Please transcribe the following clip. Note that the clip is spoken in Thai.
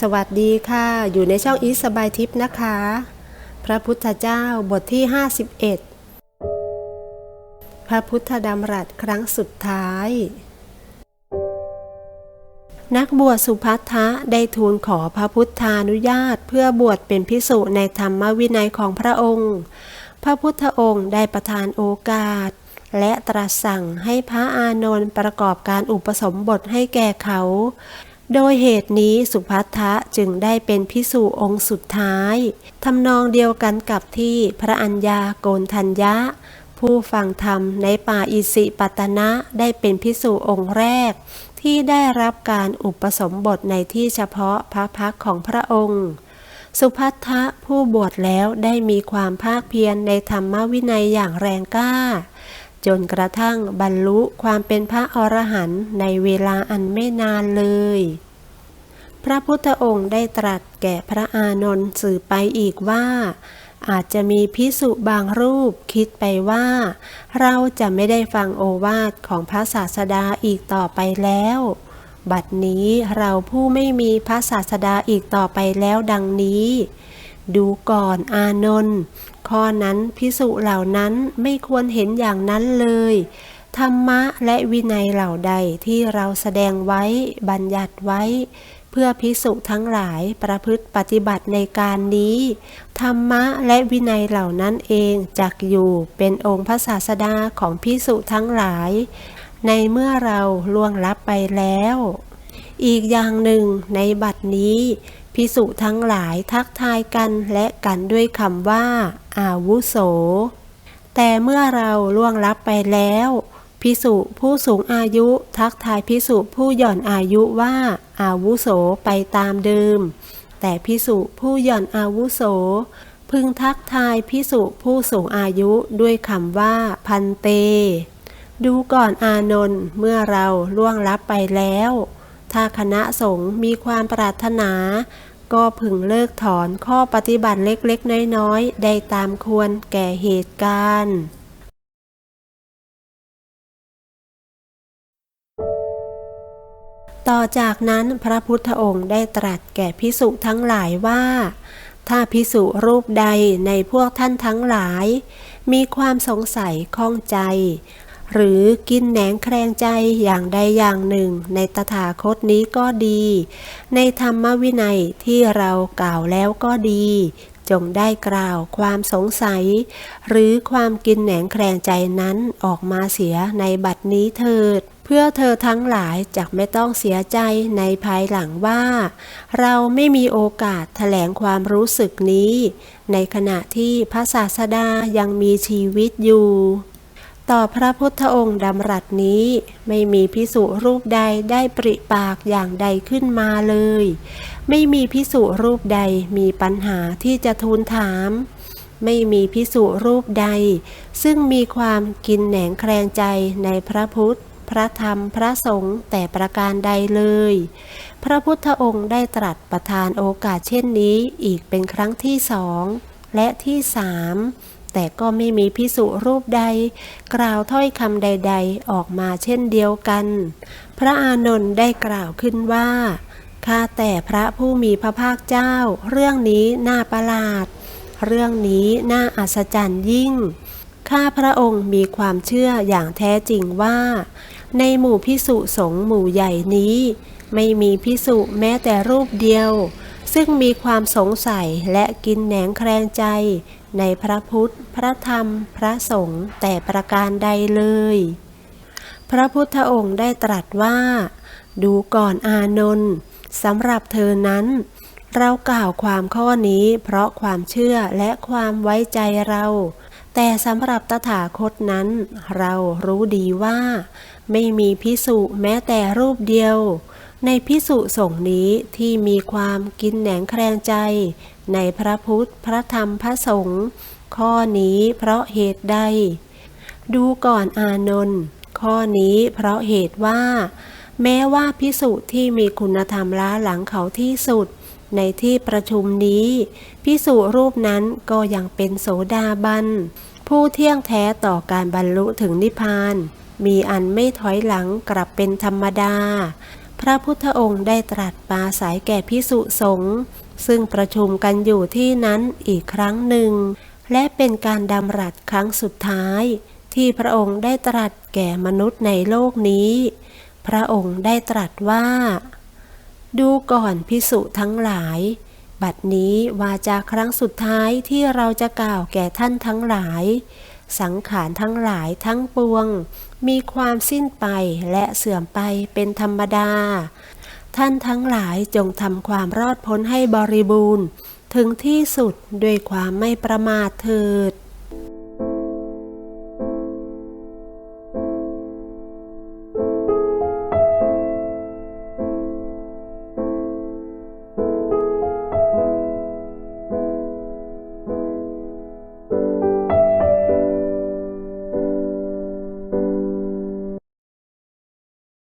สวัสดีค่ะ อยู่ในช่องอีสบายทิพย์นะคะ พระพุทธเจ้าบทที่ 51 พระพุทธดำรัสครั้งสุดท้าย นักบวชสุภัททะได้ทูลขอพระพุทธานุญาต เพื่อบวชเป็นพิสุในธรรมวินัยของพระองค์ พระพุทธองค์ได้ประทานโอกาส และตรัสสั่งให้พระอานนท์ประกอบการอุปสมบทให้แก่เขา โดยเหตุนี้สุภัททะจึงได้เป็นพิสุองค์สุดท้ายทำนองเดียวกันกับที่พระอัญญาโกนทัญญะ ผู้ฟังธรรมในป่าอิสิปตนะได้เป็นพิสุองค์แรก ที่ได้รับการอุปสมบทในที่เฉพาะพระพักของพระองค์ สุพัทธะผู้บวชแล้วได้มีความภาคเพียรในธรรมวินัยอย่างแรงกล้า จนกระทั่งบรรลุความเป็นพระอรหันต์ในเวลาอันไม่นานเลย พระพุทธองค์ได้ตรัสแก่พระอานนท์สื่อไปอีกว่า อาจจะมีพิสุบางรูปคิดไปว่า เราจะไม่ได้ฟังโอวาทของพระศาสดาอีกต่อไปแล้ว บัดนี้เราผู้ไม่มีพระศาสดาอีกต่อไปแล้วดังนี้ ดูก่อนอานนท์ ข้อนั้นพิสุเหล่านั้นไม่ควรเห็นอย่างนั้นเลย ธรรมะและวินัยเหล่าใดที่เราแสดงไว้บัญญัติไว้ เพื่อพิสุทั้งหลายประพฤติปฏิบัติในการนี้ ธรรมะและวินัยเหล่านั้นเองจักอยู่เป็นองค์พระศาสดาของพิสุทั้งหลาย ในเมื่อเราล่วงลับไปแล้วอีกอย่างหนึ่งในบัดนี้ พิสุทั้งหลายทักทายกันและกันด้วยคำว่า อาวุโส แต่เมื่อเราล่วงลับไปแล้ว พิสุผู้สูงอายุทักทายพิสุผู้หย่อนอายุว่า อาวุโสไปตามเดิม แต่พิสุผู้หย่อนอาวุโส พึงทักทายพิสุผู้สูงอายุด้วยคำว่า พันเต ดูก่อนอานนท์เมื่อเราล่วงลับไปแล้ว ถ้าคณะสงฆ์มีความปรารถนา ก็พึงเลิกถอนข้อปฏิบัติเล็กๆ น้อยๆ ได้ตามควรแก่เหตุการณ์ต่อจากนั้นพระพุทธองค์ได้ตรัสแก่พิสุทั้งหลายว่า ถ้าพิสุรูปใดในพวกท่านทั้งหลาย มีความสงสัยข้องใจ หรือกินแหนงแคลงใจอย่างใดอย่างหนึ่ง ในตถาคตนี้ก็ดี ในธรรมวินัยที่เรากล่าวแล้วก็ดี จงได้กล่าวความสงสัย หรือความกินแหนงแคลงใจนั้นออกมาเสียในบัดนี้เถิดเพื่อเธอทั้งหลายจะไม่ต้องเสียใจในภายหลังว่า เราไม่มีโอกาสแถลงความรู้สึกนี้ ในขณะที่พระศาสดายังมีชีวิตอยู่ ต่อพระพุทธองค์ดำรัสนี้ไม่มีพิสุรูปใดได้ปริปากอย่างใดขึ้นมาเลย ไม่มีพิสุรูปใดมีปัญหาที่จะทูลถาม ไม่มีพิสุรูปใด ซึ่งมีความกินแหนงแคลงใจในพระพุทธ พระธรรมพระสงฆ์แต่ประการใดเลย พระพุทธองค์ได้ตรัสประทานโอกาสเช่นนี้อีกเป็นครั้งที่สองและที่สาม แต่ก็ไม่มีพิสุรูปใด กล่าวถ้อยคำใด ๆ ออกมาเช่นเดียวกัน พระอานนท์ได้กล่าวขึ้นว่าข้าแต่พระผู้มีพระภาคเจ้า เรื่องนี้น่าประหลาด เรื่องนี้น่าอัศจรรย์ยิ่ง ข้าพระองค์มีความเชื่ออย่างแท้จริงว่า ในหมู่พิสุสงฆ์หมู่ใหญ่นี้ ไม่มีพิสุแม้แต่รูปเดียว ซึ่งมีความสงสัยและกินแหนงแคลงใจ ในพระพุทธ พระธรรม พระสงฆ์แต่ประการใดเลย พระพุทธองค์ได้ตรัสว่า ดูก่อนอานนท์สำหรับเธอนั้น เรากล่าวความข้อนี้เพราะความเชื่อและความไว้ใจเรา แต่สำหรับตถาคตนั้น เรารู้ดีว่า ไม่มีพิสุแม้แต่รูปเดียว ในพิสุสงนี้ที่มีความกินแหนงแคลงใจ ในพระพุทธพระธรรมพระสงฆ์ข้อนี้เพราะเหตุใด ดูก่อนอานนท์ข้อนี้เพราะเหตุว่า แม้ว่าพิสุที่มีคุณธรรมล้าหลังเขาที่สุด ในที่ประชุมนี้พิสุรูปนั้นก็ยังเป็นโสดาบัน ผู้เที่ยงแท้ต่อการบรรลุถึงนิพพาน มีอันไม่ถอยหลังกลับเป็นธรรมดา พระพุทธองค์ได้ตรัสปาศัยแก่พิสุสงฆ์ซึ่งประชุมกันอยู่ที่นั้นอีกครั้งหนึ่ง และเป็นการดำรัสครั้งสุดท้าย ที่พระองค์ได้ตรัสแก่มนุษย์ในโลกนี้ พระองค์ได้ตรัสว่า ดูก่อนพิสุทั้งหลาย บัดนี้วาจาครั้งสุดท้ายที่เราจะกล่าวแก่ท่านทั้งหลาย สังขารทั้งหลายทั้งปวง มีความสิ้นไปและเสื่อมไปเป็นธรรมดา ท่านทั้งหลายจงทำความรอดพ้นให้บริบูรณ์ ถึงที่สุดด้วยความไม่ประมาทเถิด